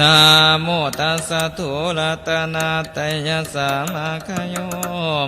นาโมตัสสะทุรัตนาตยสามาคโย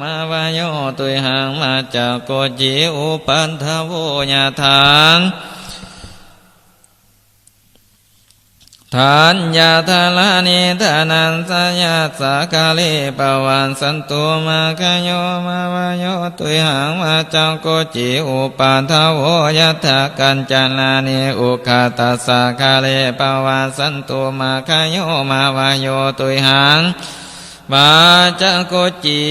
มาวายโยตุยหังมาจากโกจิอุปันทโวญาทาน ทานยาทาลานิทานันสยาสากาเลปวันสันตุมาคโยมาวายโยตุยหังมาจากโกจิอุปันทโวญาทากัญจนานิอุคาตาสสะคาเลปวันสันตุมาคโยมาวายโยตุยหัง วาจักโกจิ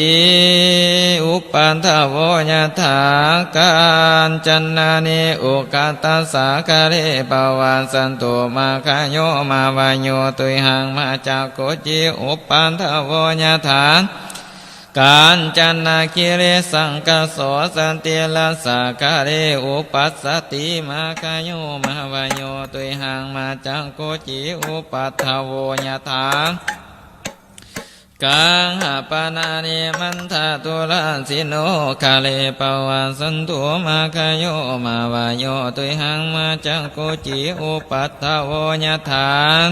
อุปันทวญาถาการจันนาเนิอุกาตาสาคาเรปวันสันตุมาคาโยมาวายโยตุยหังมาจักโกจิอุปันทวญาถาการจันนาคิเรสังกสสันเตลาสาคาเรอุปัสสติมาคาโยมาวายโยตุยหังมาจักโกจิอุปัตถวญาถา กังหาปานานิมันทาตุลาสิโนคาเลปวาสันตุมาคโยมาวายโยตุยหังมาจังโกจิอุปัตถโวญาทาน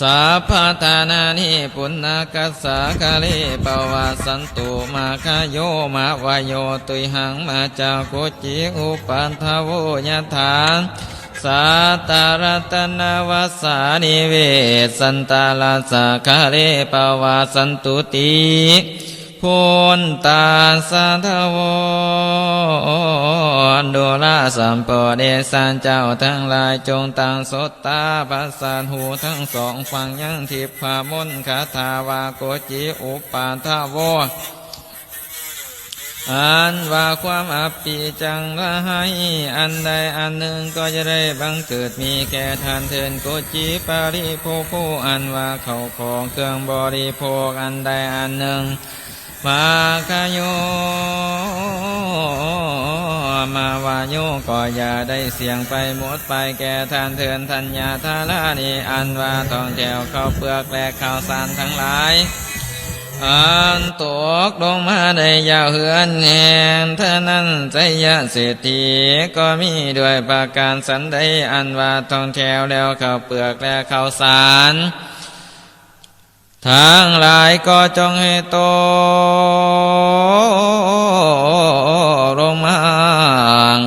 สัพพทานานิปุณณกัสสะคาเลปวาสันตุมาคโยมาวายโยตุยหังมาจังโกจิอุปัตถโวญาทาน สัตารตนวสานิเวสันตาลาสาคาเรปวาสันตุติพุนตาสัทโวดุลาสัมปเดสันเจ้าทั้งหลายจงตั้งสดตาปัสสานหูทั้งสองฟังยังทิพพามนคาถาวาโกจิอุปาทาโว อันว่าความอับปีจังละให้ อันใดอันหนึ่งก็จะได้บังเกิดมีแก่ทานเทินโกจีปาริโภผู้อันว่าเขาของเครื่องบริโภคอันใดอันหนึ่งมาคโยมาวาโยก็อย่าได้เสียงไปหมดไปแก่ทานเทินทัญญาทาลานีอันว่าทองแก้วข้าเปลือกและข้าวสารทั้งหลาย อันตกลงมาได้ยาวเหือนแหนท่านั้นใจยะเศรษฐีก็มีด้วยประการสันใดอันว่าทองแถวแล้วข้าวเปลือกและข้าวสารทั้งหลายก็จงให้โต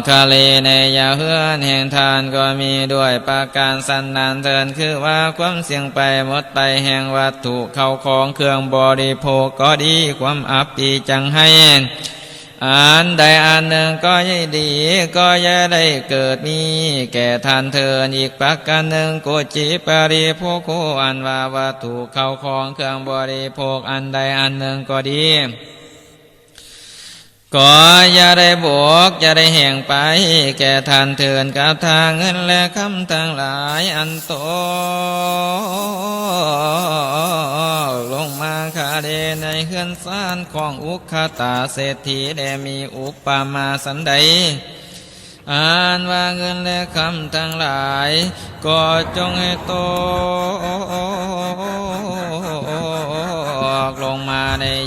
คาเลในยาเฮือนแห่งทานก็มีด้วยประการสันนานเทินคือว่าความเสี่ยงไปหมดไปแห่งวัตถุเข้าของเครื่องบริโภคก็ดีความอับปีจังให้อันใดอันหนึ่งก็ย่ดีก็ย่ได้เกิดมี แก่ทานเทินอีกประการหนึ่งโกจิปริโภคอันว่าวัตถุเข้าของเครื่องบริโภคอันใดอันหนึ่งก็ดี ก็อย่าได้บวกอย่าได้แห่งไป แก่ทานเถื่อนกับทางเงินและคำทั้งหลายอันโตลงมาคาเดในเฮือนซ่านของอุคาตาเศรษฐีได้มีอุปปามาสันใดอ่านว่าเงินและคำทั้งหลาย ก็จงให้โต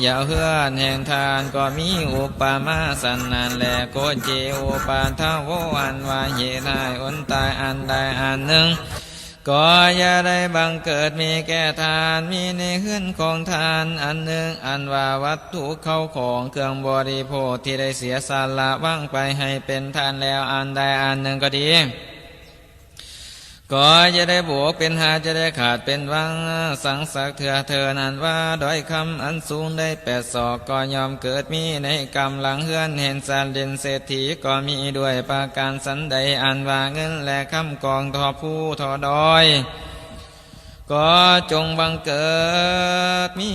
ยาเฮือนแห่งทานก็มีอุปมาสันนันและโกเจอุปาทาวอันวาเหตุให้อนตายอันใดอันหนึ่งก็อย่าได้บังเกิดมีแก่ทานมีในขึ้นของทานอันหนึ่งอันว่าวัตถุเข้าของเครื่องบริโภคที่ได้เสียสาละว่างไปให้เป็นทานแล้วอันใดอันหนึ่งก็ดี ก็จะได้บวกเป็นหาจะได้ขาดเป็นวัง สังสักเถื่อเธอนั้นว่าด้อยคำอันสูงได้แปดศอกก็ยอมเกิดมีในกำลังเฮือนเห็นสารเด่นเศรษฐีก็มีด้วยประการสันใดอันว่าเงินและคำกองทอผู้ทอดอย ก็จงบังเกิดมี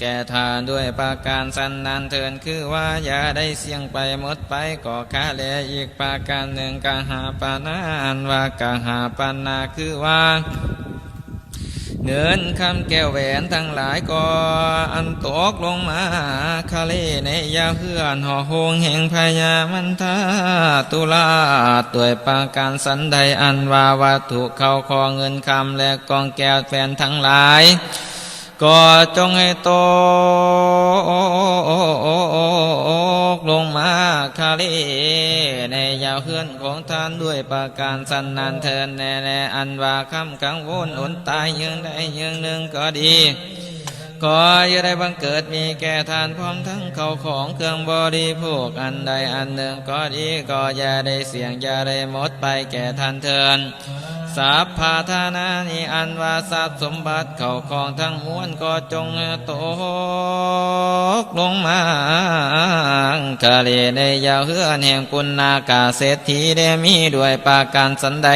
แก่ทานด้วยประการสันนานเทินคือว่าอย่าได้เสี่ยงไปหมดไปก่อคาแลอีกประการหนึ่งกหาปานาอันว่ากหาปานาคือว่า เงินคำแก้วแหวนทั้งหลายก็อันตกลงมาคาเลในยาเพื่อนห่อหงแห่งพญามันทาตุลาตัวยปาการสันใดอันว่าวัตถุเข้าคอเงินคำและกองแก้วแฟนทั้งหลาย ก็จงให้โต ลงมาคาลีในยาวเฮือนของท่านด้วยประการสันนันเทินแน่แน่อันว่าคำกังวลอนตายยังใดยังหนึ่งก็ดีก็อย่าได้บังเกิดมีแก่ทานพร้อมทั้งเขาของเครื่องบริโภคอันใดอันหนึ่งก็ดีก็อย่าได้เสี่ยงอย่าได้หมดไปแก่ท่านเทิน สาพพาธานานิอันว่าทรัพย์สมบัติเข้าของทั้งมวลก็จงตกลงมาคาเลในยาวเฮือนแห่งกุณณากาเศรษฐีได้มีด้วยปาการสันใด